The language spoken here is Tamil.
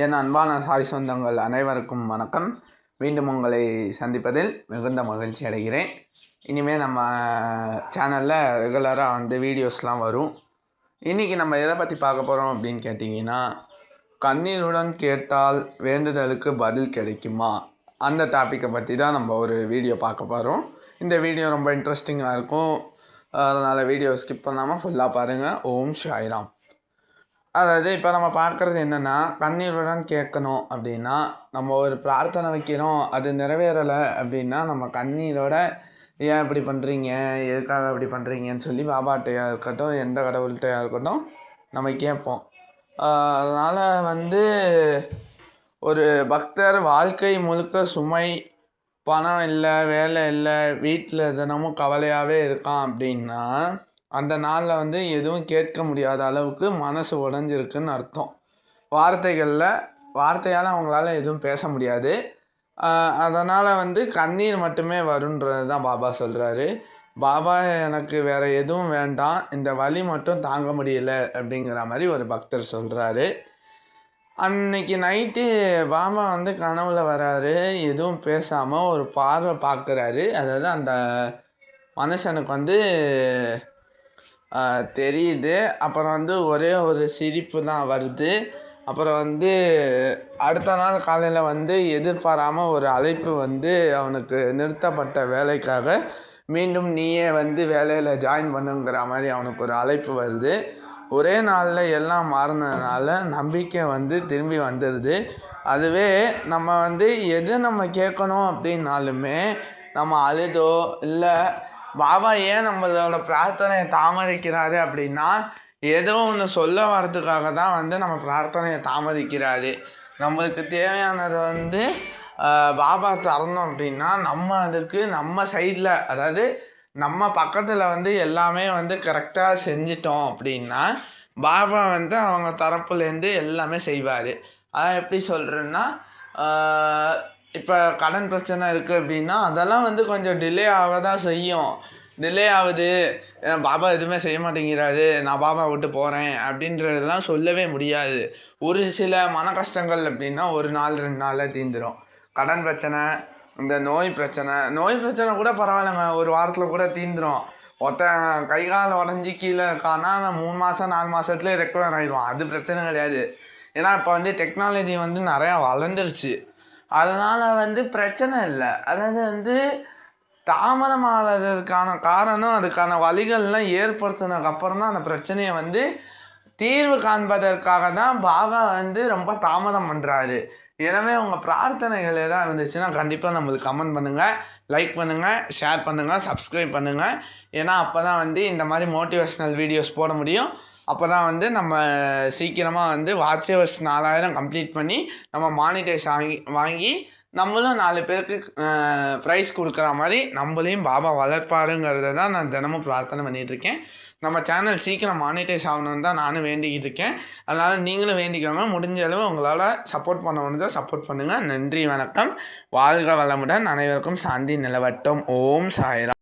என் அன்பான சாய் சொந்தங்கள் அனைவருக்கும் வணக்கம். மீண்டும் உங்களை சந்திப்பதில் மிகுந்த மகிழ்ச்சி அடைகிறேன். இனிமேல் நம்ம சேனலில் ரெகுலராக வந்து வீடியோஸ்லாம் வரும். இன்றைக்கி நம்ம எதை பற்றி பார்க்க போகிறோம் அப்படின்னு கேட்டிங்கன்னா கண்ணீருடன் கேட்டால் வேண்டுதலுக்கு பதில் கிடைக்குமா? அந்த டாப்பிக்கை பற்றி தான் நம்ம ஒரு வீடியோ பார்க்க போகிறோம் இந்த வீடியோ ரொம்ப இன்ட்ரெஸ்டிங்காக இருக்கும். அதனால் வீடியோ ஸ்கிப் பண்ணாமல் ஃபுல்லாக பாருங்கள் ஓம் ஷாய்ராம் அதாவது இப்போ நம்ம பார்க்குறது என்னென்னா கண்ணீருடன் கேட்கணும் அப்படின்னா நம்ம ஒரு பிரார்த்தனை வைக்கிறோம் அது நிறைவேறலை அப்படின்னா நம்ம கண்ணீரோட ஏன் இப்படி பண்ணுறீங்க எதுக்காக இப்படி பண்ணுறீங்கன்னு சொல்லி பாபாட்டையாக இருக்கட்டும் எந்த கடவுள்கிட்டையாக இருக்கட்டும் நம்ம கேட்போம். அதனால் வந்து ஒரு பக்தர் வாழ்க்கை முழுக்க சுமை பணம் இல்லை வேலை இல்லை வீட்டில் தினமும் கவலையாகவே இருக்கான் அப்படின்னா அந்த நாளில் வந்து எதுவும் கேட்க முடியாத அளவுக்கு மனசு உடஞ்சிருக்குன்னு அர்த்தம். வார்த்தைகளில் வார்த்தையால் அவங்களால எதுவும் பேச முடியாது. அதனால் வந்து கண்ணீர் மட்டுமே வருன்றது தான் பாபா சொல்கிறாரு பாபா எனக்கு வேறு எதுவும் வேண்டாம் இந்த வலி மட்டும் தாங்க முடியல அப்படிங்கிற மாதிரி ஒரு பக்தர் சொல்கிறாரு அன்னைக்கு நைட்டு பாபா வந்து கனவுல வராரு எதுவும் பேசாமல் ஒரு பார்வை பார்க்குறாரு அதாவது அந்த மனுஷனுக்கு வந்து தெரியுது. அப்புறம் வந்து ஒரே ஒரு சிரிப்பு தான் வருது. அப்புறம் வந்து அடுத்த நாள் காலையில் வந்து எதிர்பாராமல் ஒரு அழைப்பு வந்து அவனுக்கு நிறுத்தப்பட்ட வேலைக்காக மீண்டும் நீயே வந்து வேலையில் ஜாயின் பண்ணுங்கிற மாதிரி அவனுக்கு ஒரு அழைப்பு வருது. ஒரே நாளில் எல்லாம் மாறினதுனால நம்பிக்கை வந்து திரும்பி வந்துடுது அதுவே நம்ம வந்து எது நம்ம கேட்கணும் அப்படின்னாலுமே நம்ம அழுதோ இல்லை பாபா ஏன் நம்மளோட பிரார்த்தனையை தாமதிக்கிறாரு அப்படின்னா ஏதோ ஒன்று சொல்ல வர்றதுக்காக தான் வந்து நம்ம பிரார்த்தனையை தாமதிக்கிறாரு. நம்மளுக்கு தேவையானதை வந்து பாபா தரணும் அப்படின்னா நம்ம அதுக்கு நம்ம சைடில் அதாவது நம்ம பக்கத்தில் வந்து எல்லாமே வந்து கரெக்டாக செஞ்சிட்டோம் அப்படின்னா பாபா வந்து அவங்க தரப்புலேருந்து எல்லாமே செய்வார். அதான் எப்படி சொல்கிறேன்னா இப்போ கடன் பிரச்சனை இருக்குது அப்படின்னா அதெல்லாம் வந்து கொஞ்சம் டிலே ஆக தான் செய்யும். டிலே ஆகுது. பாபா எதுவுமே செய்ய மாட்டேங்கிறாரு. நான் பாபா விட்டு போகிறேன் அப்படின்றதெல்லாம் சொல்லவே முடியாது. ஒரு சில மன கஷ்டங்கள் அப்படின்னா ஒரு நாள் ரெண்டு நாளில் தீர்ந்துடும் கடன் பிரச்சனை இந்த நோய் பிரச்சனை. நோய் பிரச்சனை கூட பரவாயில்லைங்க. ஒரு வாரத்தில் கூட தீந்துடும் ஒருத்தன் கை கால் உடஞ்சி கீழே இருக்கான்னா மூணு மாதம் நாலு மாதத்துலேயே ரெக்கவர் ஆகிடுவான் அது பிரச்சனை கிடையாது. ஏன்னா இப்போ வந்து டெக்னாலஜி வந்து நிறையா வளர்ந்துருச்சு. அதனால் வந்து பிரச்சனை இல்லை. அதாவது வந்து தாமதமாவதற்கான காரணம் அதுக்கான வழிகள்லாம் ஏற்படுத்தினதுக்கப்புறம் தான் அந்த பிரச்சனையை வந்து தீர்வு காண்பதற்காக தான் பாபா வந்து ரொம்ப தாமதம் பண்ணுறாரு எனவே உங்கள் பிரார்த்தனைகள் எதாவது இருந்துச்சுன்னா கண்டிப்பாக நம்மளுக்கு கமெண்ட் பண்ணுங்கள் லைக் பண்ணுங்கள் ஷேர் பண்ணுங்கள் சப்ஸ்கிரைப் பண்ணுங்கள் ஏன்னா அப்போ தான் வந்து இந்த மாதிரி மோட்டிவேஷ்னல் வீடியோஸ் போட முடியும். அப்போ தான் வந்து நம்ம சீக்கிரமாக வந்து வாட்சவர்ஸ் நாலாயிரம் கம்ப்ளீட் பண்ணி நம்ம மானிட்டைஸ் வாங்கி வாங்கி நம்மளும் நாலு பேருக்கு ப்ரைஸ் கொடுக்குற மாதிரி நம்மளையும் பாபா வளர்ப்பாருங்கிறத தான் நான் தினமும் பிரார்த்தனை பண்ணிகிட்ருக்கேன் நம்ம சேனல் சீக்கிரம் மானிட்டைஸ் ஆகணும்னு தான் நானும் வேண்டிக்கிட்டு இருக்கேன். அதனால் நீங்களும் வேண்டிக்கோங்க. முடிஞ்ச அளவு உங்களால் சப்போர்ட் பண்ண முடிஞ்சால் சப்போர்ட் பண்ணுங்கள் நன்றி வணக்கம். வாழ்க வளமுடன். அனைவருக்கும் சாந்தி நிலவட்டும். ஓம் சாய்ரா